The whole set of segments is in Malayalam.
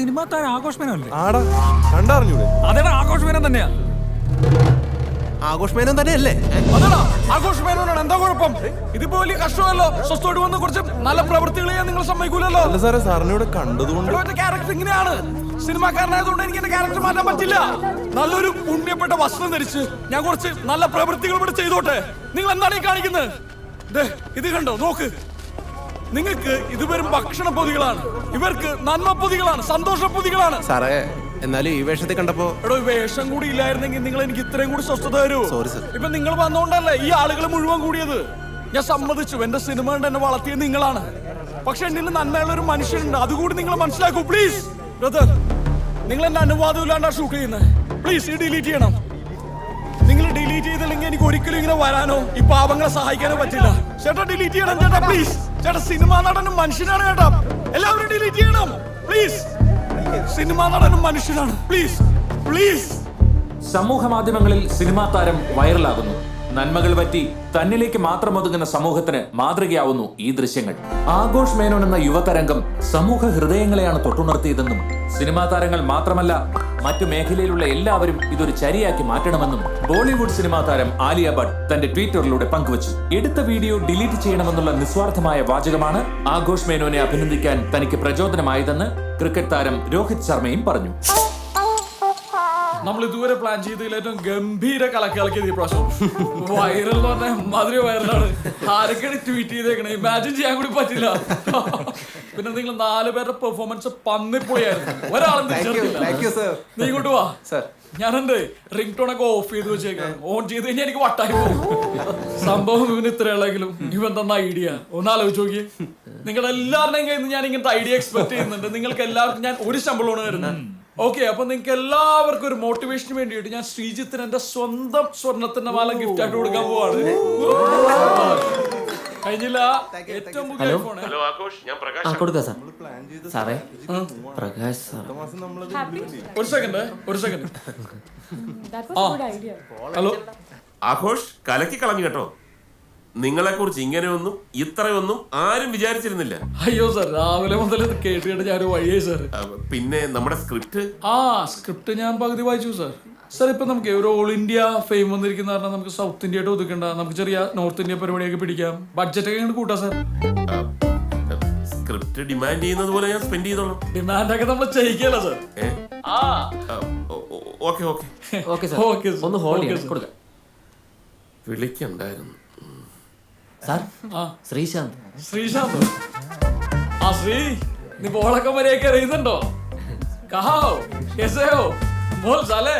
സിനിമാ താരം ആഘോഷമേനല്ലേ ആടാ കണ്ടറിഞ്ഞൂടെ? അതേടാ ആഘോഷമേനം മേനോൻ തന്നെയാ. ആഘോഷമേനം മേനോൻ തന്നെയല്ലേ? അതേടാ ആഘോഷമേനോനാണ്. എന്താ കുഴപ്പം? ഇതിപ്പോ വലിയ കഷ്ടമല്ലോ. സ്വസ്ഥോട് വന്ന് കുറച്ച് നല്ല പ്രവൃത്തികൾ ചെയ്യാൻ നിങ്ങൾ സമ്മതിക്കൂലല്ലോ. അല്ല സാറേ സാറിനെ ഇവിടെ കണ്ടതുകൊണ്ട് ക്യാരക്ടർ ഇങ്ങനെയാണ്. സിനിമാക്കാരനായതുകൊണ്ട് എനിക്ക് എന്റെ ക്യാരക്ടർ മാറ്റാൻ പറ്റില്ല. നല്ലൊരു പുണ്യപ്പെട്ട വസ്ത്രം ധരിച്ച് ഞാൻ കുറച്ച് നല്ല പ്രവൃത്തികൾ ഇവിടെ ചെയ്തോട്ടെ. നിങ്ങൾ എന്താണ് ഈ കാണിക്കുന്നത്? ദേ, ഇത് കണ്ടോ? നോക്ക്. നിങ്ങൾക്ക് ഇതുവരും ഭക്ഷണ പൊതികളാണ്. ഇവർക്ക് നന്മ പൊതികളാണ് സന്തോഷ പൊതികളാണ്. സാറേ എന്നാലും ഈ വേഷത്തിൽ കണ്ടപ്പോ എടോ ഈ വേഷം കൂടി ഇല്ലായിരുന്നെങ്കിൽ നിങ്ങൾ എനിക്ക് ഇത്രയും കൂടി സ്വസ്ഥത തരൂ. സോറി സർ ഇപ്പൊ നിങ്ങൾ വന്നോണ്ടല്ലേ ഈ ആളുകൾ മുഴുവൻ കൂടിയത്? ഞാൻ സമ്മതിച്ചു എന്റെ സിനിമ കൊണ്ട് എന്നെ വളർത്തിയത് നിങ്ങളാണ്. പക്ഷെ എന്നിൽ നന്മയുള്ള ഒരു മനുഷ്യനുണ്ട് അതുകൂടി നിങ്ങൾ മനസ്സിലാക്കൂ പ്ലീസ് ബ്രദർ നിങ്ങൾ എന്റെ അനുവാദം ഇല്ലാണ്ടാ ഷൂട്ട് ചെയ്യുന്നത് പ്ലീസ് ഈ ഡിലീറ്റ് ചെയ്യണം. നിങ്ങൾ ഡിലീറ്റ് ചെയ്തില്ലെങ്കിൽ എനിക്ക് ഒരിക്കലും ഇങ്ങനെ വരാനോ ഈ പാവങ്ങളെ സഹായിക്കാനോ പറ്റില്ല. ചേട്ടാ ഡിലീറ്റ് ചെയ്യണം ചേട്ടാ പ്ലീസ് ചേട്ടാ സിനിമാ നടനും മനുഷ്യനാണ് ചേട്ടാ. എല്ലാവരും ഡിലീറ്റ് ചെയ്യണം. പ്ലീസ് സിനിമാ നടനും മനുഷ്യനാണ്. പ്ലീസ് പ്ലീസ് സമൂഹ മാധ്യമങ്ങളിൽ സിനിമാ താരം വൈറലാകുന്നു. നന്മകൾ പറ്റി തന്നിലേക്ക് മാത്രം ഒതുങ്ങുന്ന സമൂഹത്തിന് മാതൃകയാവുന്നു ഈ ദൃശ്യങ്ങൾ. ആഘോഷ് മേനോൻ എന്ന യുവതരംഗം സമൂഹ ഹൃദയങ്ങളെയാണ് തൊട്ടുണർത്തിയതെന്നും സിനിമാ താരങ്ങൾ മാത്രമല്ല മറ്റു മേഖലയിലുള്ള എല്ലാവരും ഇതൊരു ചരിയാക്കി മാറ്റണമെന്നും ബോളിവുഡ് സിനിമാ താരം ആലിയ ഭട്ട് തന്റെ ട്വിറ്ററിലൂടെ പങ്കുവച്ചു. എടുത്ത വീഡിയോ ഡിലീറ്റ് ചെയ്യണമെന്നുള്ള നിസ്വാർത്ഥമായ വാചകമാണ് ആഘോഷ് മേനോനെ അഭിനന്ദിക്കാൻ തനിക്ക് പ്രചോദനമായതെന്ന് ക്രിക്കറ്റ് താരം രോഹിത് ശർമ്മയും പറഞ്ഞു. നമ്മൾ ഇതുവരെ പ്ലാൻ ചെയ്തതിൽ ഏറ്റവും ഗംഭീര കലക്കി കളക്കിയത് ഈ പ്രാവശ്യം? വൈറൽ എന്ന് പറഞ്ഞാൽ മധുര വൈറലാണ് ആരൊക്കെയാണ് ട്വീറ്റ് ചെയ്തേക്കണേ? ഇമാജിൻ ചെയ്യാൻ കൂടി പറ്റില്ല. പിന്നെ നിങ്ങൾ നാല് പേരുടെ പെർഫോമൻസ് പന്നിപ്പൊളിയായിരുന്നു. ഒരാളും. നീ ഇങ്ങോട്ട് വാ. ഞാൻ ഞാനെന്ത് റിംഗ് ടോൺ ഒക്കെ ഓഫ് ചെയ്ത് വെച്ചേക്കാം ഓൺ ചെയ്ത് കഴിഞ്ഞാൽ എനിക്ക് വട്ടായി പോകും. സംഭവം ഇവന് ഇത്രയുള്ളെങ്കിലും ഇവൻ തന്ന ഐഡിയ ഒന്ന് ആലോചിച്ച് നോക്കിയേ. നിങ്ങളുടെ എല്ലാവരുടെയും കയ്യിൽ നിന്ന് ഞാൻ ഇങ്ങനത്തെ ഐഡിയ എക്സ്പെക്ട് ചെയ്യുന്നുണ്ട്. നിങ്ങൾക്ക് എല്ലാവർക്കും ഞാൻ ഒരു ശമ്പളമാണ് തരുന്നത്. ഓക്കെ അപ്പൊ നിങ്ങൾക്ക് എല്ലാവർക്കും ഒരു മോട്ടിവേഷന് വേണ്ടിയിട്ട് ഞാൻ ശ്രീജിത്തിന് എന്റെ സ്വന്തം സ്വർണത്തിന്റെ മാല ഗിഫ്റ്റ് ആയിട്ട് കൊടുക്കാൻ പോവാണ്. കഴിഞ്ഞില്ല? ഏറ്റവും പുതിയ ഹലോ ആഘോഷ്. ഞാൻ ആ പ്രകാശ് കൊടുക്കാം സാർ. സാറേ പ്രകാശ് സാർ. ഒരു സെക്കൻഡ് ഒരു സെക്കൻഡ് ഹലോ ആഘോഷ് കലക്കി കളഞ്ഞു കേട്ടോ. നിങ്ങളെ കുറിച്ച് ഇങ്ങനെയൊന്നും ഇത്രയൊന്നും ആരും വിചാരിച്ചിരുന്നില്ല. അയ്യോ സർ രാവിലെ മുതൽ ഇത് കേട്ട് കേട്ട് ഞാൻ വഴിയായി സാർ പിന്നെ നമ്മുടെ സ്ക്രിപ്റ്റ് ആ സ്ക്രിപ്റ്റ് ഞാൻ പകുതി വായിച്ചു സർ സർ ഇപ്പൊ നമുക്ക് ഒരു ഓൾ ഇന്ത്യ ഫെയിം വന്നിരിക്കുന്ന കാരണം നമുക്ക് സൗത്ത് ഇന്ത്യ ആയിട്ട് ഒതുക്കണ്ട. നമുക്ക് ചെറിയ നോർത്ത് ഇന്ത്യ പരിപാടിയൊക്കെ പിടിക്കാം. ബഡ്ജറ്റ് ഒക്കെ ഇങ്ങോട്ട് കൂട്ടാം സാർ സ്ക്രിപ്റ്റ് ഡിമാൻഡ് ചെയ്യുന്നത് പോലെ ഞാൻ സ്പെൻഡ് ചെയ്തോളാം. ഡിമാൻഡ് ഒക്കെ നമ്മൾ ചെയ്യിക്കല്ലോ സർ ആ. Okay okay. Okay sir okay ഒന്ന് ഹോൾഡ്. കൊടുക്കാം. വിളിക്കണ്ടായിരുന്നു. സാർ? ശ്രീശാന്ത്. ശ്രീശാന്ത്. ആ ശ്രീ നീ ബോളൊക്കെ മര്യാദയ്ക്ക് അറിയുന്നുണ്ടോ? കഹാവോ സാലേ.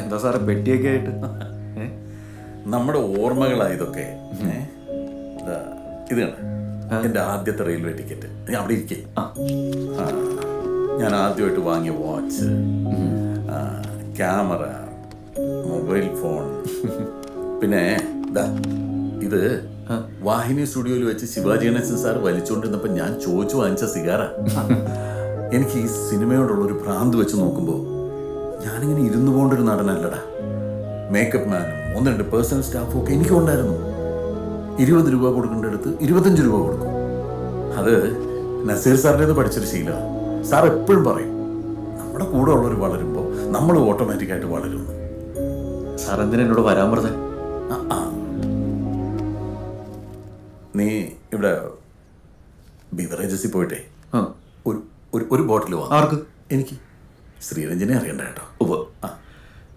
എന്താ സാറേ പെട്ടിയൊക്കെ ആയിട്ട്? നമ്മുടെ ഓർമ്മകളാ ഇതൊക്കെ ഇതാണ് ദാ, ഇത് കണ്ട എന്റെ ആദ്യത്തെ റെയിൽവേ ടിക്കറ്റ്. ഞാൻ അവിടെ ഇരിക്കേ. ഞാൻ ആദ്യമായിട്ട് വാങ്ങിയ വാച്ച് ക്യാമറ മൊബൈൽ ഫോൺ പിന്നെ ഇത് വാഹിനി സ്റ്റുഡിയോയിൽ വെച്ച് ശിവാജി ഗണേശൻ സാർ വലിച്ചുകൊണ്ടിരുന്നപ്പോൾ ഞാൻ ചോദിച്ചു വാങ്ങിച്ച സിഗാറ. എനിക്ക് ഈ സിനിമയോടുള്ള ഒരു ഭ്രാന്ത് വെച്ച് നോക്കുമ്പോൾ ഞാനിങ്ങനെ ഇരുന്നു പോണ്ടൊരു നടനല്ലടാ. മേക്കപ്പ് മാനും ഒന്ന് രണ്ട് പേഴ്സണൽ സ്റ്റാഫും ഒക്കെ എനിക്ക് ഉണ്ടായിരുന്നു ഇരുപത് രൂപ കൊടുക്കേണ്ടടുത്ത് ഇരുപത്തഞ്ച് രൂപ കൊടുക്കും. അത് നസീർ സാറിന്റെ പഠിച്ചൊരു ശീലമാണ് സാർ എപ്പോഴും പറയും നമ്മുടെ കൂടെ ഉള്ളവർ വളരുമ്പോൾ നമ്മൾ ഓട്ടോമാറ്റിക്കായിട്ട് വളരുന്നു. സാർ എന്തിനാ എന്നോട് വരാൻ പറഞ്ഞേ? ബിവറേജസിൽ പോയിട്ടെ. ഒരു ഒരു ഒരു ബോട്ടിൽ വാ ആർക്ക്? എനിക്ക്. ശ്രീരഞ്ജനെ അറിയണ്ട കേട്ടോ. ഉവ് ആ.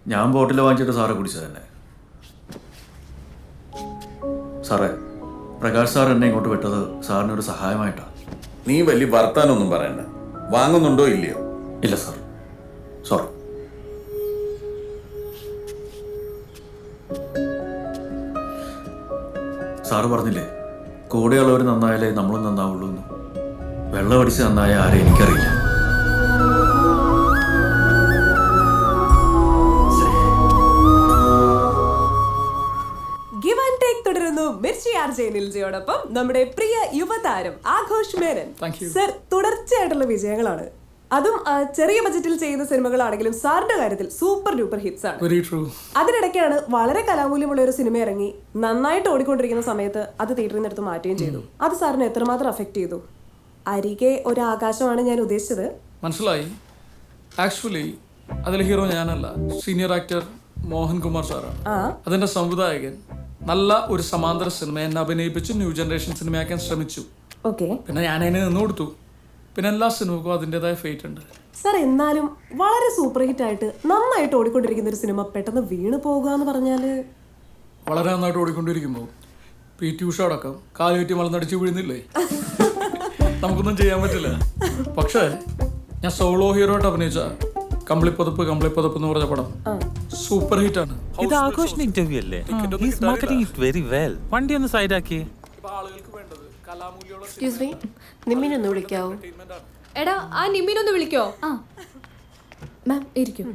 ഞാൻ ബോട്ടിൽ വാങ്ങിച്ചിട്ട് സാറെ കുടിച്ചത് തന്നെ സാറേ പ്രകാശ് സാർ എന്നെ ഇങ്ങോട്ട് വിട്ടത് സാറിന് ഒരു സഹായമായിട്ടാ. നീ വലിയ വർത്താനൊന്നും പറയണ്ട. വാങ്ങുന്നുണ്ടോ ഇല്ലയോ? ഇല്ല സാർ. സോറി. സാറ് പറഞ്ഞില്ലേ കൂടെയുള്ളവർ നന്നായാലേ നമ്മളും നന്നാവുള്ളൂ എന്ന് വെള്ളം അടിച്ച് നന്നായ ആരെ എനിക്കറിയില്ല. തുടരുന്നു മിർച്ചി ആർ ജെ നിൽജയോടൊപ്പം നമ്മുടെ പ്രിയ യുവതാരം ആഘോഷ് മേനൻ. Thank സർ തുടർച്ചയായിട്ടുള്ള വിജയങ്ങളാണ്. അതും ചെറിയ ബജറ്റിൽ ചെയ്യുന്ന സിനിമകളാണെങ്കിലും സാറിന്റെ കാര്യത്തിൽ സൂപ്പർ ഡൂപ്പർ ഹിറ്റ്സ് ആണ്. വെരി ട്രൂ അതിനിടയ്ക്കാണ് വളരെ കലാമൂല്യമുള്ള ഒരു സിനിമ ഇറങ്ങി നന്നായിട്ട് ഓടിക്കൊണ്ടിരിക്കുന്ന സമയത്ത് അത് തിയേറ്ററിൽ നിന്ന് എടുത്ത് മാറ്റുകയും ചെയ്തു. അത് സാറിനെ എത്രമാത്രം അഫക്ട് ചെയ്തു? അരികെ ഒരു ആകാശമാണ് ഞാൻ ഉദ്ദേശിച്ചത്. മനസ്സിലായി. ആക്ച്വലി അതിലെ ഹീറോ ഞാനല്ല. സീനിയർ ആക്ടർ മോഹൻകുമാർ സാറാണ്. ആ. അതിന്റെ സംവിധായകൻ നല്ല ഒരു സമാന്തര സിനിമ എന്നെ അഭിനയിപ്പിച്ച് ന്യൂ ജനറേഷൻ സിനിമയാക്കാൻ ശ്രമിച്ചു. ഓക്കെ പിന്നെ ഞാൻ അതിനെ നിന്ന് കൊടുത്തു. പിന്നെ എല്ലാ സിനിമക്കും അതിന്റെതായ ഫേറ്റ് ഉണ്ട്. സർ എന്നാലും വളരെ സൂപ്പർ ഹിറ്റ് ആയിട്ട് നന്നായിട്ട് ഓടിക്കൊണ്ടിരിക്കുന്ന ഒരു സിനിമ പെട്ടെന്ന് വീണ് പോകുക എന്ന് പറഞ്ഞാൽ? വളരെ നന്നായിട്ട് ഓടിക്കൊണ്ടിരിക്കുമ്പോൾ പി ടി ഉഷ അടക്കം കാലുകറ്റി മലന്നടിച്ച് വീഴുന്നില്ലേ? നമുക്കൊന്നും ചെയ്യാൻ പറ്റില്ല. പക്ഷേ ഞാൻ സോളോ ഹീറോ ആയിട്ട് അഭിനയിച്ച കമ്പിളിപ്പതപ്പ് കമ്പിളിപ്പതപ്പ് എന്ന് പറഞ്ഞ പടം സൂപ്പർ ഹിറ്റ് ആണ്. ഇത് ആഘോഷിന്റെ ഇന്റർവ്യൂ അല്ലേ? He's marketing it very well വണ്ടി ഒന്ന് സൈഡാക്കി എക്സ്ക്യൂസ് മീ നിമ്മിനൊന്ന് വിളിക്കാവോ? എടാ ആ നിമ്മിനൊന്ന് വിളിക്കോ. ആ. മാം ഇരിക്കും.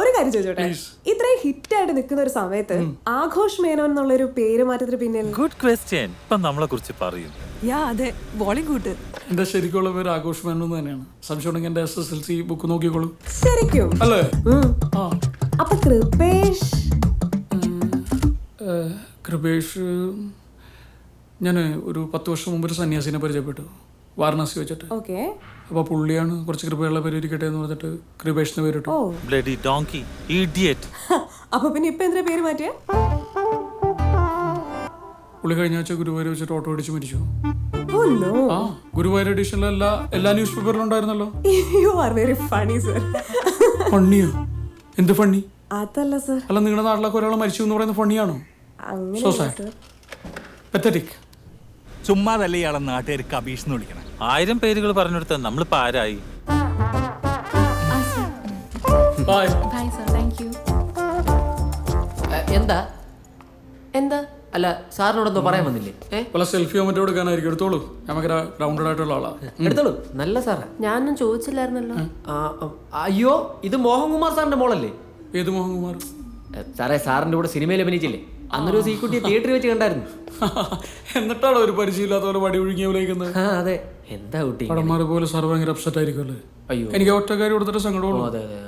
ഒരു കാര്യം ചോദിച്ചോട്ടെ? ഇത്രയും ഹിറ്റ് ആയിട്ട് നിൽക്കുന്ന ഒരു സമയത്ത് ആഘോഷ് മേനോൻ എന്നുള്ള ഒരു പേര് മാറ്റത്തിന് പിന്നിൽ ഗുഡ് ക്വസ്റ്റ്യൻ ഇപ്പൊ നമ്മളെ കുറിച്ച് പറയും. യാ അതെ. ബോളിവുഡ് എന്റെ ശരിക്കുള്ള പേര് ആഘോഷ് മേനോൻ എന്ന് തന്നെയാണ്? സംശയമുണ്ടെങ്കിൽ എന്റെ S S L C book നോക്കിക്കോളൂ. ശരിക്കും? അല്ലേ? ആ. അപ്പൊ കൃപേഷ്? കൃപേഷ് ഞാൻ ഒരു പത്ത് വർഷം മുമ്പ് ഒരു സന്യാസിനെ പരിചയപ്പെട്ടു. വാരണാസി വെച്ചിട്ട്. ഓക്കെ. അപ്പോൾ പുള്ളിയാണ് കുറച്ച് കൃപയുള്ള പേര് ഇരിക്കട്ടെ എന്ന് പറഞ്ഞിട്ട് കൃപേഷ് എന്ന് പേരിട്ടു ബ്ലഡി ഡോങ്കി ഇഡിയറ്റ് അപ്പൊ പിന്നെ ഇപ്പൊ എന്തിനാ പേര് മാറ്റിയ? പുള്ളി കഴിഞ്ഞ ആഴ്ച ഗുരുവായൂർ വെച്ചിട്ട് ഓട്ടോ അടിച്ച് മരിച്ചു. Oh no. ആ ഗുരുവായൂർ എഡിഷനിലല്ല എല്ലാ ന്യൂസ് പേപ്പറിലും ഉണ്ടായിരുന്നല്ലോ. You are very funny sir ഫണ്ണിയോ എന്ത് ഫണ്ണി അതല്ല സർ അല്ല നിങ്ങളുടെ നാട്ടിലൊക്കെ ഒരാൾ മരിച്ചു എന്ന് പറയുന്നത് ഫണ്ണിയാണോ അങ്ങനെ സോ സാർ പത്തറ്റിക് ചുമ്മാതല്ല ഇയാളെ നാട്ടുകാർ കബീഷ് എന്ന് വിളിക്കണം? ആയിരം പേരുകൾ പറഞ്ഞെടുത്ത നമ്മൾ ആരായി? Bye bye sir thank you എന്താ? എന്താ? അല്ല സാറിനോടൊന്നും പറയാൻ വന്നില്ലേ? ഏ? പല സെൽഫി മറ്റോ എടുക്കാനായിരിക്കും. എടുത്തോളൂ. നമുക്ക് ഗ്രൗണ്ടഡ് ആയിട്ടുള്ള ആളാ. എടുത്തോളൂ. നല്ല സാറാ. ഞാനൊന്നും ചോദിച്ചില്ലായിരുന്നല്ലോ. ആ, ആ, അയ്യോ ഇത് മോഹൻകുമാർ സാറിന്റെ മോളല്ലേ? ഏത് മോഹൻകുമാർ? ഏ, സാറേ സാറിന്റെ കൂടെ സിനിമയിൽ അഭിനയിച്ചില്ലേ? അന്നൊരു സീക്കുട്ടി ഈ കുട്ടിയെ തിയേറ്ററിൽ വെച്ച് കണ്ടായിരുന്നു. എന്നിട്ടാണോ ഒരു പരിചയമില്ലാത്ത പോലെ വടി ഒഴുകിയ വിളിക്കുന്നത് ആ അതെ. എന്താ കുട്ടി? പടന്മാരെ പോലെ സർവങ്ങനെ ഭയങ്കര അപ്സെറ്റ് ആയിരിക്കുമല്ലേ? അയ്യോ. എനിക്ക് ഒറ്റക്കാരി കൊടുത്തിട്ട് സങ്കടമുള്ളൂ അതെ അതെ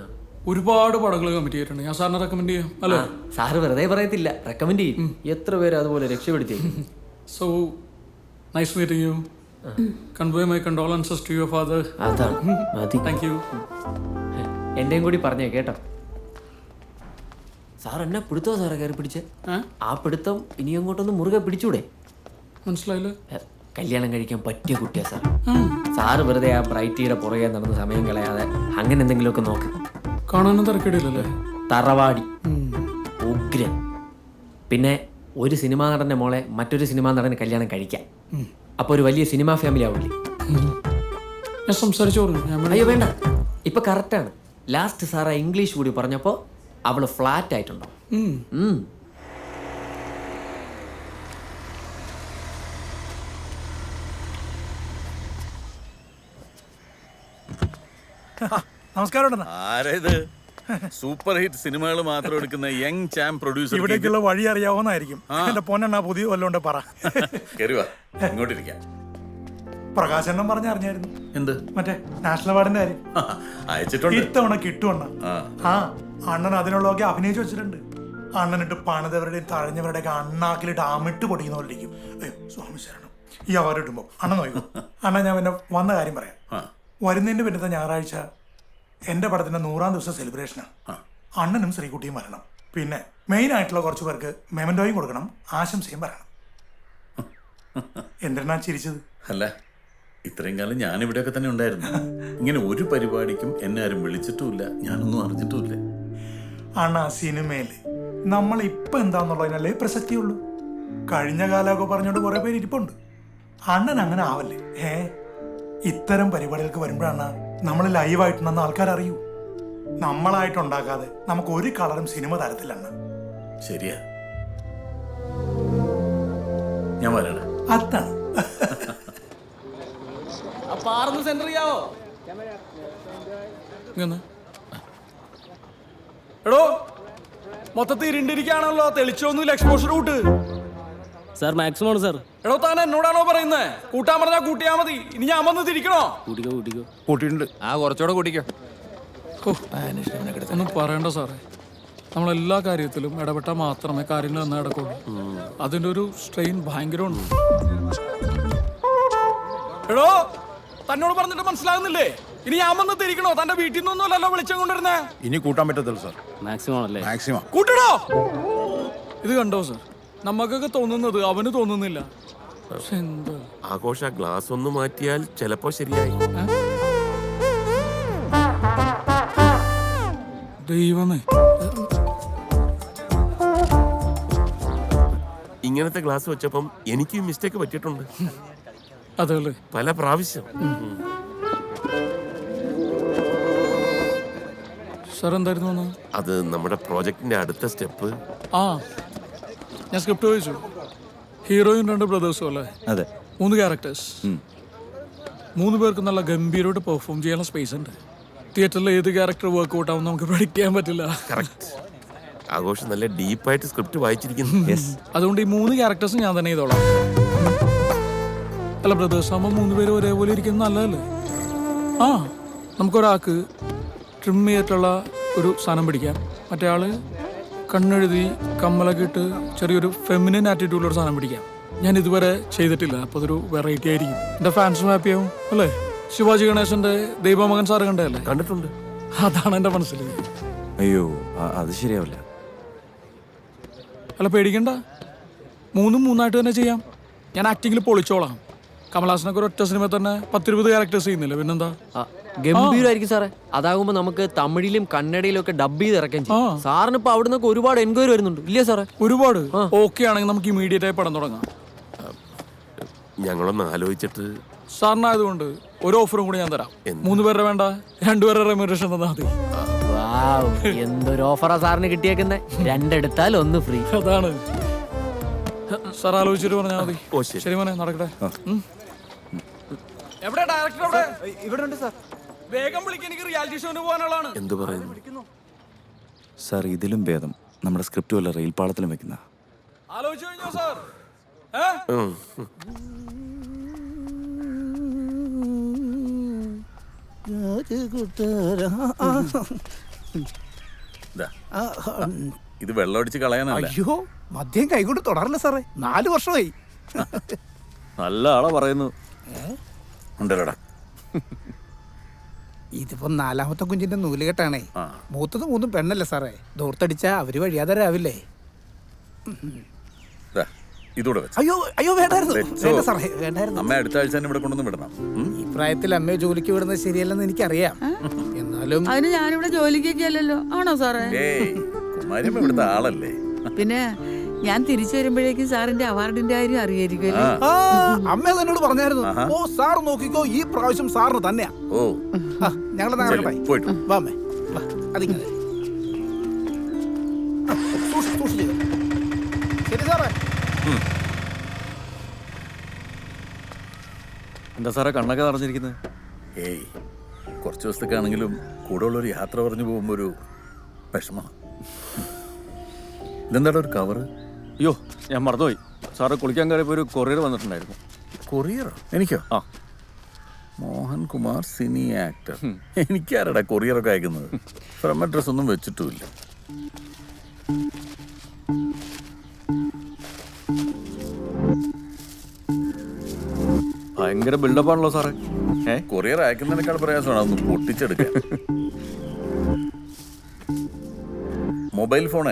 ഒരുപാട് പടങ്ങൾ കമ്മിറ്റ് ചെയ്തിട്ടുണ്ട്. ഞാൻ സാറിനെ റെക്കമെൻഡ് ചെയ്യാം അല്ലേ? സാർ സാറ് വെറുതെ പറയത്തില്ല. റെക്കമെൻഡ് ചെയ്യും. എത്ര പേര് അതുപോലെ രക്ഷപ്പെടുത്തി so nice meeting you convey my condolences to your father അതാണ്. മതി. താങ്ക് യു എന്റെയും കൂടി പറഞ്ഞേ കേട്ടോ. സാർ എന്നെ പിടുത്തോ സാറേ കയറി പിടിച്ച്? ആ പിടുത്തം ഇനി അങ്ങോട്ടൊന്ന് മുറുകെ പിടിച്ചൂടെ? മനസ്സിലായില്ലേ? കല്യാണം കഴിക്കാൻ പറ്റിയ കുട്ടിയാ സാർ. സാറ് വെറുതെ ആ ബ്രൈറ്റിയുടെ പുറകെ നടന്ന സമയം കളയാതെ അങ്ങനെ എന്തെങ്കിലുമൊക്കെ നോക്ക്. കാണാനും തിരക്കേടില്ലല്ലേ? തറവാടി. ഉഗ്രൻ പിന്നെ ഒരു സിനിമാ നടന്റെ മോളെ മറ്റൊരു സിനിമാ നടന് കല്യാണം കഴിക്കാം. അപ്പൊ ഒരു വലിയ സിനിമാ ഫാമിലി ആവില്ലേ ഞാൻ സംസാരിച്ചോളൂ. അയ്യോ വേണ്ട. ഇപ്പൊ കറക്റ്റാണ് ലാസ്റ്റ് സാറാ ഇംഗ്ലീഷ് കൂടി പറഞ്ഞപ്പോ അവൾ ഫ്ലാറ്റ് ആയിട്ടുണ്ടോ. നമസ്കാരം ആരേത്? സൂപ്പർ ഹിറ്റ് സിനിമകൾ മാത്രം എടുക്കുന്ന യങ് ചാം പ്രൊഡ്യൂസർ ഇവിടേക്കുള്ള വഴി അറിയാവുന്നതായിരിക്കും. എന്റെ പൊന്നെണ്ണ പുതിയ വല്ലോണ്ട് പറ. ഇങ്ങോട്ടിരിക്കാം. പ്രകാശനം പറഞ്ഞറിഞ്ഞായിരുന്നു. എന്ത്? മറ്റേ നാഷണൽ അവാർഡിന്റെ കാര്യം. അയച്ചിട്ടുണ്ട്. ഇത്തവണ കിട്ടുവണ്ണ. ആ. അണ്ണൻ അതിനുള്ളതൊക്കെ അഭിനയിച്ചു വെച്ചിട്ടുണ്ട്. അണ്ണനിട്ട് പണിതവരുടെയും തഴഞ്ഞവരുടെയൊക്കെ അണ്ണാക്കിലിട്ട് അമിട്ട് പൊടിക്കുന്ന പോലിരിക്കും അയ്യോ സ്വാമി ശരണം. ഈ അവാർഡ് കിട്ടുമ്പോ അണ്ണൻ നോക്കൂ. അണ്ണൻ ഞാൻ പിന്നെ വന്ന കാര്യം പറയാം. വരുന്നതിന്റെ പിന്നത്തെ ഞായറാഴ്ച എന്റെ പടത്തിന്റെ നൂറാം ദിവസം സെലിബ്രേഷനാണ് അണ്ണനും ശ്രീകുട്ടിയും വരണം. പിന്നെ മെയിൻ ആയിട്ടുള്ള കുറച്ച് പേർക്ക് മെമന്റോയും കൊടുക്കണം. ആശംസയും പറയണം എന്തിനാ ചിരിച്ചത്? അല്ല ഇത്രയും കാലം ഞാൻ ഇവിടെയൊക്കെ തന്നെ ഉണ്ടായിരുന്നു. ഇങ്ങനെ ഒരു പരിപാടിക്കും എന്നെ ആരും വിളിച്ചിട്ടുമില്ല. ഞാനൊന്നും അറിഞ്ഞിട്ടുമില്ല. അണ്ണാ സിനിമയിൽ നമ്മൾ ഇപ്പൊ എന്താന്നുള്ളതിനല്ലേ പ്രസക്തിയുള്ളൂ. കഴിഞ്ഞ കാലമൊക്കെ പറഞ്ഞോണ്ട് കുറെ പേര് ഇരിപ്പുണ്ട്. അണ്ണൻ അങ്ങനെ ആവല്ലേ? ഏ ഇത്തരം പരിപാടികൾക്ക് വരുമ്പോഴാണ് നമ്മൾ ലൈവായിട്ടുണ്ടെന്ന് ആൾക്കാർ അറിയൂ നമ്മളായിട്ടുണ്ടാക്കാതെ നമുക്ക് ഒരു കളറും സിനിമ തരത്തില്ല അണ്ണ. ശരിയാ. ഞാൻ വരണേ അതാണ്. സെന്റർ ചെയ്യാവോ? എടോ മൊത്തത്തിൽ ഇരുണ്ടിരിക്കുകയാണല്ലോ. തെളിച്ചൊന്നുമില്ല എക്സ്പോഷർ കൂട്ട്. സാർ മാക്സിമം ആണ് സാർ. എടോ താൻ എന്നോടാണോ പറയുന്നത് കൂട്ടാൻ പറഞ്ഞാൽ കൂട്ടിയാ മതി. ഇനി ഞാൻ വന്ന് തിരിക്കണോ? കൂട്ടിക്കോ കൂട്ടിക്കോ. കൂട്ടിയിട്ടുണ്ട്. ആ കുറച്ചുകൂടെ കൂട്ടിക്കോ. ഒന്നും പറയണ്ട സാറേ. നമ്മളെല്ലാ കാര്യത്തിലും ഇടപെട്ടാൽ മാത്രമേ കാര്യങ്ങൾ നന്നായി നടക്കുള്ളൂ. അതിന്റെ ഒരു സ്ട്രെയിൻ ഭയങ്കരമുണ്ട്. എടോ തന്നോട് പറഞ്ഞിട്ട് മനസ്സിലാകുന്നില്ലേ? ഇനി ഞാൻ വന്ന് തിരിക്കണോ? തന്റെ വീട്ടിൽ നിന്നൊന്നുമല്ലല്ലോ വിളിച്ചു കൊണ്ടിരുന്നേ ഇനി കൂട്ടാൻ പറ്റത്തില്ല സാർ മാക്സിമം അല്ലേ മാക്സിമം. കൂട്ടണോ ഇത് കണ്ടോ സാർ നമുക്കൊക്കെ തോന്നുന്നത് അവന് തോന്നുന്നില്ല. പക്ഷെ എന്താ. ആഘോഷ ഗ്ലാസ് ഒന്ന് മാറ്റിയാൽ ചിലപ്പോ ശരിയായി. ദൈവമേ. ഇങ്ങനത്തെ ഗ്ലാസ് വെച്ചപ്പം എനിക്കും മിസ്റ്റേക്ക് പറ്റിയിട്ടുണ്ട്. പല പ്രാവശ്യം. സാർ എന്തായിരുന്നു അത് നമ്മുടെ പ്രോജക്റ്റിന്റെ അടുത്ത സ്റ്റെപ്പ്. ആ. ഞാൻ സ്ക്രിപ്റ്റ് വായിച്ചു ഹീറോയും രണ്ട് ബ്രദേഴ്സും അല്ലേ? അതെ. മൂന്ന് ക്യാരക്ടേഴ്സ്. മൂന്ന് പേർക്ക് നല്ല ഗംഭീരമായിട്ട് പെർഫോം ചെയ്യാനുള്ള സ്പേസ് ഉണ്ട്. തിയേറ്ററിൽ ഏത് ക്യാരക്ടർ വർക്ക് ഔട്ട് ആവും നമുക്ക് പഠിക്കാൻ പറ്റില്ല. കറക്റ്റ് ആഘോഷം നല്ല ഡീപ്പായിട്ട് സ്ക്രിപ്റ്റ് വായിച്ചിരിക്കുന്നു. അതുകൊണ്ട് ഈ മൂന്ന് ക്യാരക്ടേഴ്സും ഞാൻ തന്നെ ചെയ്തോളാം. അല്ല ബ്രദേഴ്സ് ആകുമ്പോൾ മൂന്ന് പേര് ഒരേപോലെ ഇരിക്കുന്നത് നല്ലതല്ലേ? ആ നമുക്കൊരാൾക്ക് ട്രിം ചെയ്തിട്ടുള്ള ഒരു സാധനം പിടിക്കാം. മറ്റേ ആൾ കണ്ണെഴുതി കമ്മലൊക്കെ ഇട്ട് ചെറിയൊരു ഫെമിനിൻ ആറ്റിറ്റ്യൂഡിലൊരു സാധനം പിടിക്കാം. ഞാൻ ഇതുവരെ ചെയ്തിട്ടില്ല അപ്പോൾ അതൊരു വെറൈറ്റി ആയിരിക്കും. എന്റെ ഫാൻസും ഹാപ്പി ആവും അല്ലേ? ശിവാജി ഗണേശന്റെ ദൈവമകൻ സാറ് കണ്ടല്ലേ കണ്ടിട്ടുണ്ട്. അതാണ് എന്റെ മനസ്സിൽ അയ്യോ അത് ശരിയാവില്ല. അല്ല പേടിക്കണ്ട. മൂന്നും മൂന്നായിട്ട് തന്നെ ചെയ്യാം. ഞാൻ ആക്ടിങ്ങിൽ പൊളിച്ചോളാം. കമലഹാസനൊക്കെ ഒറ്റ സിനിമ തന്നെ പത്തിരുപത് ക്യാരക്ടേഴ്സ് ചെയ്യുന്നില്ല? പിന്നെന്താ? ഗംഭീരമായിരിക്കും സാറേ. അതാകുമ്പോ നമുക്ക് തമിഴിലും കന്നഡയിലും ഒക്കെ ഡബ് ചെയ്ത് ഇറക്കാൻ ചെയ്യും. സാറിന് ഇപ്പൊ അവിടെ നിന്നൊക്കെ ഒരുപാട് എൻക്വയറി വരുന്നുണ്ട്. ഇല്ലേ സാറേ? ഒരുപാട്. ഓക്കെ ആണെങ്കിൽ നമുക്ക് ഇമീഡിയറ്റ് ആയി പടം തുടങ്ങാം. ഞങ്ങളൊന്ന് ആലോചിച്ചിട്ട് സാറിനായതുകൊണ്ട് ഒരു ഓഫറും കൂടി ഞാൻ തരാം. മൂന്ന് പേരുടെ വേണ്ട രണ്ടുപേരുടെ റെമ്യൂറേഷൻ തന്നാൽ മതി. വാവ്, എന്തൊരു ഓഫറാ സാറിന് കിട്ടിയേക്കുന്നേ. രണ്ടെടുത്താൽ ഒന്ന് ഫ്രീ അതാണ്. സാർ ആലോചിച്ചിട്ട് പറഞ്ഞാൽ മതി. ശരി. മോനെ നടക്കട്ടെ. എവിടെ ഡയറക്ടർ എവിടെ ഇവിടെ ഉണ്ട് സാർ. വേഗം വിളിക്ക് എനിക്ക് റിയാലിറ്റി ഷോന് പോകാനുള്ളതാണ് എന്തു പറയുന്നു? സാർ ഇതിലും ഭേദം. നമ്മുടെ സ്ക്രിപ്റ്റ് വല്ല റെയിൽ പാളത്തിലും വെക്കുന്ന? ആലോചിച്ചു കഴിഞ്ഞോ സാർ. ഇത് വെള്ളമടിച്ച് കളയാനല്ല. അയ്യോ മദ്യം കൈകൊണ്ട് തുടരില്ല സാറേ. നാല് വർഷമായി. നല്ല ആളാ പറയുന്നു ഉണ്ടല്ലോടാ. ഇതിപ്പോ നാലാമത്തെ കുഞ്ഞിന്റെ നൂലുകെട്ടാണേ മൂത്തത് മൂന്നും പെണ്ണല്ലേ സാറേ? ദൂർത്തടിച്ച അവർ വഴിയാതരാവില്ലേ ദാ, ഇതൂടെ വെച്ച്. അയ്യോ അയ്യോ വേണ്ടായിരുന്നു. വെച്ചോ. വേണ്ട സാറേ വേണ്ടായിരുന്നു. അമ്മ അടുത്ത ആഴ്ച തന്നെ ഇവിടെ കൊണ്ടൊന്നും വിടണം. ഉം? ഈ പ്രായത്തിൽ അമ്മയെ ജോലിക്ക് വിടുന്നത് ശരിയല്ലെന്ന് എനിക്കറിയാം. എന്നാലും അതിന് ഞാനിവിടെ ജോലിക്കൊക്കെ അല്ലല്ലോ. ആണോ സാറേ? ഏയ് കുമാരിയമ്മ ഇവിടുത്തെ ആളല്ലേ. പിന്നെ ഞാൻ തിരിച്ചു വരുമ്പോഴേക്കും സാറിന്റെ അവാർഡിന്റെ കാര്യം അറിയായിരിക്കുമല്ലേ? ആ. അമ്മ അത് എന്നോട് പറഞ്ഞായിരുന്നു. ഓ സാർ നോക്കിക്കോ ഈ പ്രാവശ്യം സാറിന് തന്നെയാ. ഓ. ഞങ്ങൾ ചെല്ല്, പോയിട്ട് വാ. വാ അമ്മേ. വാ അതിങ്ങനെ. ആ, സൂക്ഷിച്ച്, സൂക്ഷിച്ച്. ശരി സാറേ. എന്താ സാറേ കണ്ണൊക്കെ നിറഞ്ഞിരിക്കുന്നത് ഏയ് കുറച്ച് ദിവസത്തേക്കാണെങ്കിലും കൂടെ ഉള്ളൊരു യാത്ര പറഞ്ഞു പോകുമ്പോൾ ഒരു വിഷമമാണ് ഇതെന്താടാ ഒരു കവറ് അയ്യോ ഞാൻ മറന്നുപോയി. സാറ് കുളിക്കാൻ കയറിയപ്പോൾ ഒരു കൊറിയർ വന്നിട്ടുണ്ടായിരുന്നു. കൊറിയറോ എനിക്കോ? ആ. Mohankumar cine actor. എനിക്കാരടാ കൊറിയറൊക്കെ അയക്കുന്നത്? ഫ്രം അഡ്രസ് ഒന്നും വെച്ചിട്ടുമില്ല. ഭയങ്കര ബിൽഡപ്പ് ആണല്ലോ സാറേ. ഏ? കൊറിയർ അയക്കുന്നതിനേക്കാൾ പ്രയാസമാണ് അതൊന്ന് പൊട്ടിച്ചെടുക്കാൻ. മൊബൈൽ ഫോൺ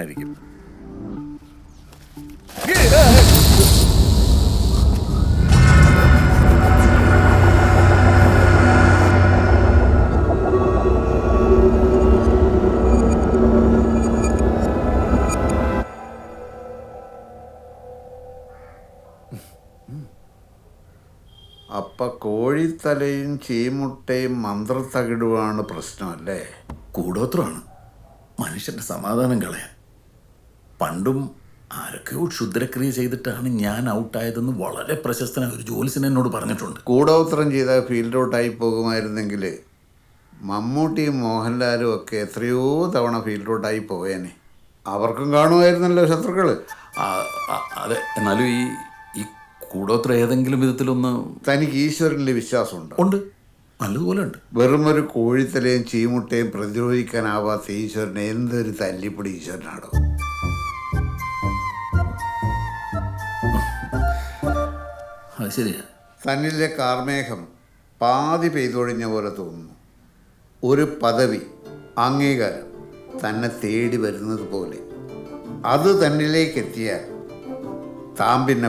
അപ്പൊ കോഴിത്തലയും ചീമുട്ടയും മന്ത്രത്തകിടുവാണ് പ്രശ്നമല്ലേ? കൂടോത്രമാണ്. മനുഷ്യന്റെ സമാധാനം കളയാൻ. പണ്ടും ആരൊക്കെയോ ക്ഷുദ്രക്രിയ ചെയ്തിട്ടാണ് ഞാൻ ഔട്ടായതെന്ന് വളരെ പ്രശസ്തനായ ഒരു ജോലിസിന് എന്നോട് പറഞ്ഞിട്ടുണ്ട്. കൂടോത്രം ചെയ്ത ഫീൽഡ് ഔട്ടായി പോകുമായിരുന്നെങ്കിൽ മമ്മൂട്ടിയും മോഹൻലാലും ഒക്കെ എത്രയോ തവണ ഫീൽഡ് ഔട്ടായി പോയേനെ. അവർക്കും കാണുമായിരുന്നല്ലോ ശത്രുക്കൾ അതെ. എന്നാലും ഈ കൂടോത്രം ഏതെങ്കിലും വിധത്തിലൊന്ന് തനിക്ക് ഈശ്വരനിൽ വിശ്വാസമുണ്ട്. ഉണ്ട്. നല്ലതുപോലെ ഉണ്ട് വെറും ഒരു കോഴിത്തലയും ചീമുട്ടയും പ്രതിരോധിക്കാനാവാത്ത ഈശ്വരനെ എന്തൊരു തല്ലിപ്പൊടി ഈശ്വരനാടോ അത് ശരിയാ. തന്നിലെ കാർമേഘം പാതി പെയ്തൊഴിഞ്ഞ പോലെ തോന്നുന്നു. ഒരു പദവി അംഗീകാരം തന്നെ തേടി വരുന്നത് പോലെ. അത് തന്നിലേക്ക് എത്തിയാൽ താൻ പിന്നെ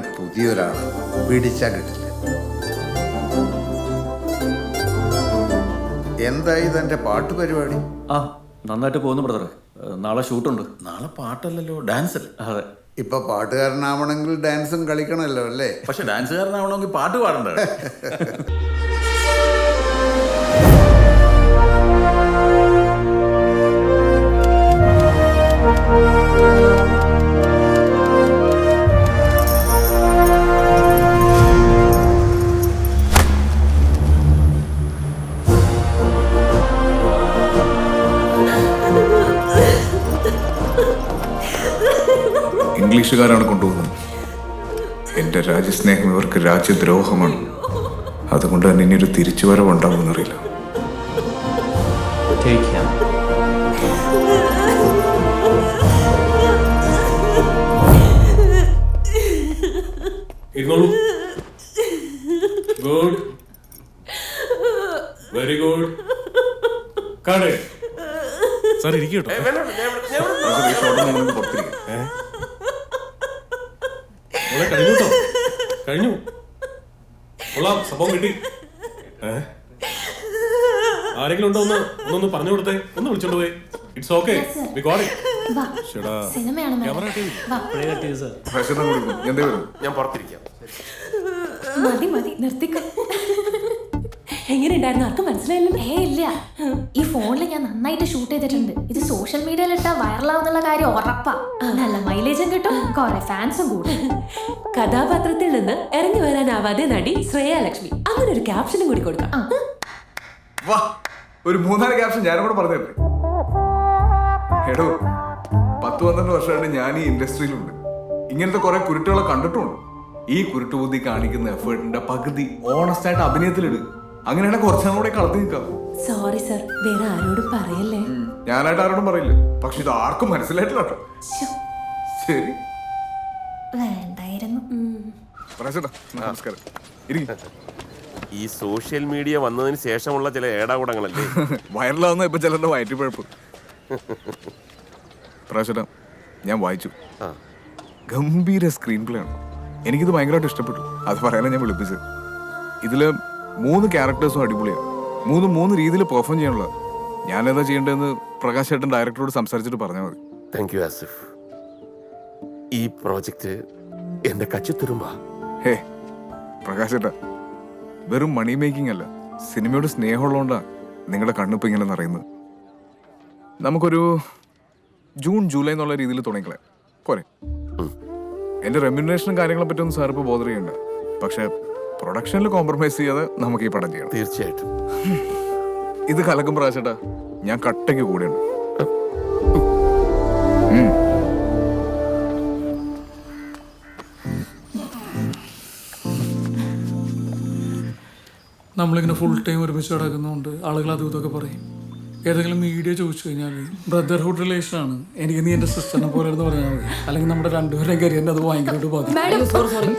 പിടിച്ചാൽ കിട്ടില്ല. എന്തായി തന്റെ പാട്ട് പരിപാടി? ആ നന്നായിട്ട് പോകുന്നു ബ്രദർ നാളെ ഷൂട്ടുണ്ട്. നാളെ പാട്ടല്ലല്ലോ ഡാൻസ് അല്ലേ അതെ. ഇപ്പൊ പാട്ടുകാരനാവണമെങ്കിൽ ഡാൻസും കളിക്കണമല്ലോ അല്ലേ? പക്ഷെ ഡാൻസുകാരനാവണമെങ്കിൽ പാട്ട് പാടണ്ടേ? ഇംഗ്ലീഷുകാരാണ് കൊണ്ടുപോകുന്നത്. എന്റെ രാജ്യസ്നേഹം ഇവർക്ക് രാജ്യദ്രോഹമാണ്. അതുകൊണ്ട് തന്നെ ഇനി ഒരു തിരിച്ചുവരവുണ്ടാവുമെന്നറിയില്ല ഇരുന്നോളൂ. ഗുഡ് വെരി ഗുഡ് കാണേ സാർ ഇരിക്കട്ടോ കഴിഞ്ഞു കേട്ടോ കഴിഞ്ഞു കൊള്ളാം സംഭവം കിട്ടി. ഏ? ആരെങ്കിലും ഉണ്ടോ ഒന്ന് ഒന്നൊന്ന് പറഞ്ഞു കൊടുത്തെ. ഒന്ന് വിളിച്ചോണ്ട് പോയി. It's okay we got it സിനിമയാണ് ഞാൻ പുറത്തിരിക്കാം. മതി മതി. നിർത്തിക്കോ. എങ്ങനെയുണ്ടായിരുന്നു ആർക്കും മനസ്സിലായില്ലല്ലോ. ഏ ഇല്ല. ഈ ഫോണിൽ ഞാൻ നന്നായിട്ട് ഷൂട്ട് ചെയ്തിട്ടുണ്ട്. ഇത് സോഷ്യൽ മീഡിയയിൽ ഇട്ടാ വൈറലാവുന്നുള്ള കാര്യം ഉറപ്പാ. നല്ല മൈലേജും കിട്ടും. കുറെ ഫാൻസും കൂടും. കഥാപാത്രത്തിൽ നിന്ന് ഇറങ്ങി വരാനാവാതെ നടി ശ്രേയ ലക്ഷ്മി. അങ്ങനെ ഒരു ക്യാപ്ഷനും കൂടി കൊടുക്കാം. വാ ഒരു മൂന്നാൽ ക്യാപ്ഷൻ ഞാനും കൂടെ പറഞ്ഞു. എടോ പത്ത് പന്ത്രണ്ട് വർഷമായിട്ട് ഞാൻ ഈ ഇൻഡസ്ട്രിയിലുണ്ട്. ഇങ്ങനത്തെ കുറെ കുരുട്ടുകളെ കണ്ടിട്ടുണ്ട് ഈ കുരുട്ടുബുദ്ധി കാണിക്കുന്ന എഫേർട്ടിന്റെ പകുതി ഓണസ്റ്റായിട്ട് അഭിനയത്തിലിടുക അഭിനയത്തിലിട്. അങ്ങനെയാണെങ്കിൽ കുറച്ചും കൂടെ കളത്തി നിൽക്കാം സോറി സർ വേറെ ആരോടും പറയല്ലേ? ഞാനായിട്ട് ആരോടും പറയില്ല. പക്ഷെ ഇത് ആർക്കും മനസ്സിലായിട്ടില്ല കേട്ടോ. ശരി. വേണ്ടായിരുന്നു. നമസ്കാരം. ഇരിക്കും. ഈ സോഷ്യൽ മീഡിയ വന്നതിന് ശേഷമുള്ള ചില ഏടാകൂടങ്ങളല്ലേ? വയറിലാവുന്ന ഇപ്പൊ ചിലരുടെ വയറ്റിപ്പഴപ്പ് പ്രാവശ്യം ഞാൻ വായിച്ചു. ഗംഭീര സ്ക്രീൻ പ്ലേ ആണ്. എനിക്കിത് ഭയങ്കരമായിട്ട് ഇഷ്ടപ്പെട്ടു. അത് പറയാനാണ് ഞാൻ വിളിപ്പിച്ചത്. ഇതിൽ മൂന്ന് ക്യാരക്ടേഴ്സും അടിപൊളിയാണ് മൂന്ന് മൂന്ന് രീതിയിൽ പെർഫോം ചെയ്യാനുള്ള. ഞാനേതാ ചെയ്യേണ്ടതെന്ന് പ്രകാശ് ചേട്ടൻ ഡയറക്ടറോട് സംസാരിച്ചിട്ട് പറഞ്ഞാൽ മതി. താങ്ക് യു ആസിഫ് ഈ പ്രോജക്റ്റ് എന്റെ കച്ചിത്തുരുമ്പാ ഹേ പ്രകാശ് ചേട്ടാ വെറും മണി മേക്കിംഗ് അല്ല സിനിമയോട് സ്നേഹമുള്ളതുകൊണ്ടാണ് നിങ്ങളുടെ കണ്ണിപ്പ് ഇങ്ങനെ നിറയുന്നത്. നമുക്കൊരു ജൂൺ ജൂലൈ എന്നുള്ള രീതിയിൽ തുടങ്ങിക്കളെ. പോരെ. എന്റെ റെമ്യൂണേഷനും കാര്യങ്ങളെ പറ്റിയൊന്നും സാർ ഇപ്പോൾ ബോധർ ചെയ്യണ്ട. പക്ഷെ പ്രൊഡക്ഷനിൽ കോംപ്രമൈസ് ചെയ്യാതെ നമുക്ക് ഈ പടം ചെയ്യണം. തീർച്ചയായിട്ടും. ഇത് കലക്കും പ്രാവശ്യട്ടാ. ഞാൻ കട്ടയ്ക്ക് കൂടെയുണ്ട്. നമ്മളിങ്ങനെ ഫുൾ ടൈം ഒരുമിച്ച് കിടക്കുന്നതുകൊണ്ട് ആളുകൾ അതും ഇതൊക്കെ പറയും. ഏതെങ്കിലും മീഡിയ ചോദിച്ചു കഴിഞ്ഞാൽ ബ്രദർഹുഡ് റിലേഷൻ ആണ്. എനിക്ക് നീ എന്റെ സിസ്റ്ററിനെ പോലെ എന്ന് പറഞ്ഞാൽ മതി. അല്ലെങ്കിൽ നമ്മുടെ രണ്ടുപേരുടെയും കരിയറിന് അത് ഭയങ്കരമായിട്ട് ബാധിക്കും. മാഡം സോറി സോറി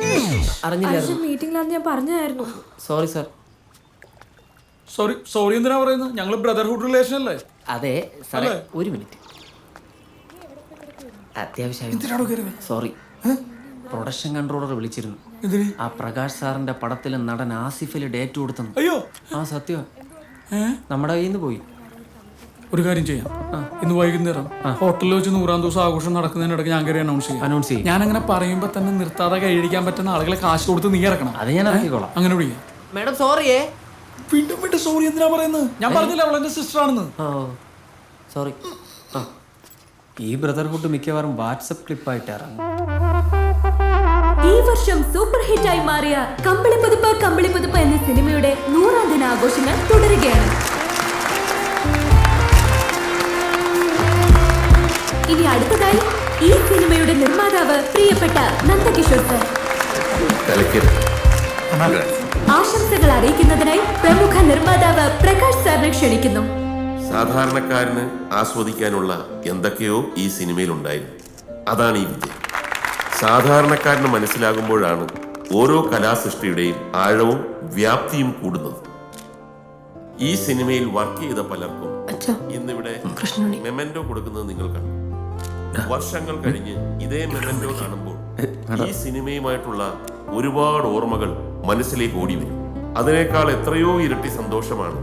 അറിഞ്ഞില്ലായിരുന്നു. മീറ്റിംഗിലാന്ന് ഞാൻ പറഞ്ഞായിരുന്നു. സോറി സർ സോറി സോറി എന്തിനാ പറയുന്നത് ഞങ്ങൾ ബ്രദർഹുഡ് റിലേഷൻ അല്ലേ? അതെ സാറേ? ഒരു മിനിറ്റ് അത്യാവശ്യം സോറി പ്രൊഡക്ഷൻ കൺട്രോളർ വിളിച്ചിരുന്നു? ആ പ്രകാശ് സാറിന്റെ പടത്തിൽ നടൻ ആസിഫിൽ ഡേറ്റ് കൊടുത്തു അയ്യോ. ആ സത്യം. നമ്മുടെ കയ്യിൽ നിന്ന് പോയി. ഒരു കാര്യം ചെയ്യാം. ഇന്ന് വൈകുന്നേരം ഹോട്ടലിൽ വെച്ച് നൂറാം ദിവസം ആഘോഷം നടക്കുന്നതിനിടയ്ക്ക് ഞാൻ കയറി അനൗൺസ് ചെയ്യാം. അനൗൺസ് ചെയ്യും. ഞാൻ അങ്ങനെ പറയുമ്പോൾ തന്നെ നിർത്താതെ കൈയടിക്കാൻ പറ്റുന്ന ആളുകളെ കാശ് കൊടുത്ത് നീ ഇറക്കണം. അത് ഞാൻ ഇറക്കിക്കോളാം. അങ്ങനെ വിളിക്കാം. മാഡം സോറിയേ വീണ്ടും വീണ്ടും സോറി എന്തിനാ പറയുന്നത്? ഞാൻ പറഞ്ഞില്ല അവൾ എന്റെ സിസ്റ്റർ ആണെന്ന്? സോറി ഈ ബ്രദർഹുഡ് മിക്കവാറും വാട്സപ്പ് ക്ലിപ്പായിട്ട് ഇറങ്ങും. ഈ വർഷം സൂപ്പർ ഹിറ്റായി മാറിയ കമ്പിളി പതിപ്പ് കമ്പിളി പതിപ്പ് എന്ന സിനിമയുടെ നൂറാം ദിനാഘോഷങ്ങൾ തുടരുകയാണ്. ഇനി അടുത്തതായി ഈ സിനിമയുടെ നിർമ്മാതാവ് പ്രിയപ്പെട്ട നന്ദകിഷോർ സർ. ആശംസകൾ അറിയിക്കുന്നതിനായി പ്രമുഖ നിർമ്മാതാവ് പ്രകാശ് സാറിനെ ക്ഷണിക്കുന്നു. സാധാരണക്കാരന് ആസ്വദിക്കാനുള്ള എന്തൊക്കെയോ ഈ സിനിമയിൽ ഉണ്ടായിരുന്നു അതാണ് ഈ വിജയം സാധാരണക്കാരന് മനസ്സിലാകുമ്പോഴാണ് ഓരോ കലാസൃഷ്ടിയുടെയും ആഴവും വ്യാപ്തിയും കൂടുന്നത്. ഈ സിനിമയിൽ വർക്ക് ചെയ്ത പലർക്കും ഇന്നിവിടെ മെമെന്റോ കൊടുക്കുന്നത് നിങ്ങൾ കണ്ടു. വർഷങ്ങൾ കഴിഞ്ഞ് ഇതേ മെമന്റോ കാണുമ്പോൾ ഈ സിനിമയുമായിട്ടുള്ള ഒരുപാട് ഓർമ്മകൾ മനസ്സിലേക്ക് ഓടി വരും. അതിനേക്കാൾ എത്രയോ ഇരട്ടി സന്തോഷമാണ്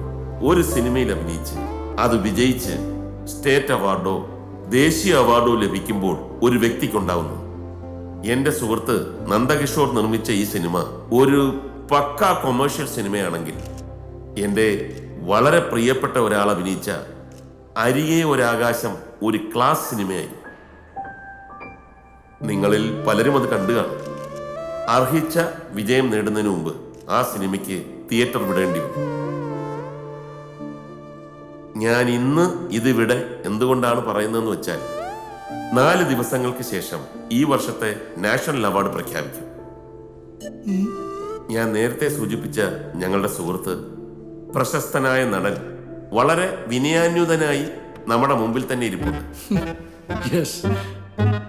ഒരു സിനിമയിൽ അഭിനയിച്ച് അത് വിജയിച്ച് സ്റ്റേറ്റ് അവാർഡോ ദേശീയ അവാർഡോ ലഭിക്കുമ്പോൾ ഒരു വ്യക്തിക്കുണ്ടാവുന്നു എന്റെ സുഹൃത്ത് നന്ദകിഷോർ നിർമ്മിച്ച ഈ സിനിമ ഒരു പക്ക കൊമേഴ്ഷ്യൽ സിനിമയാണെങ്കിൽ എന്റെ വളരെ പ്രിയപ്പെട്ട ഒരാൾ അഭിനയിച്ച അരികെ ഒരാകാശം ഒരു ക്ലാസ് സിനിമയായി നിങ്ങളിൽ പലരും അത് കണ്ടു കാണും. അർഹിച്ച വിജയം നേടുന്നതിന് മുമ്പ് ആ സിനിമയ്ക്ക് തിയേറ്റർ വിടേണ്ടി വന്നു. ഞാൻ ഇന്ന് ഇതിവിടെ എന്തുകൊണ്ടാണ് പറയുന്നതെന്ന് വെച്ചാൽ നാല് ദിവസങ്ങൾക്ക് ശേഷം ഈ വർഷത്തെ നാഷണൽ അവാർഡ് പ്രഖ്യാപിക്കും. ഞാൻ നേരത്തെ സൂചിപ്പിച്ച ഞങ്ങളുടെ സുഹൃത്ത് പ്രശസ്തനായ നടൻ വളരെ വിനയാന്യുതനായി നമ്മുടെ മുമ്പിൽ തന്നെ ഇരിപ്പുണ്ട്.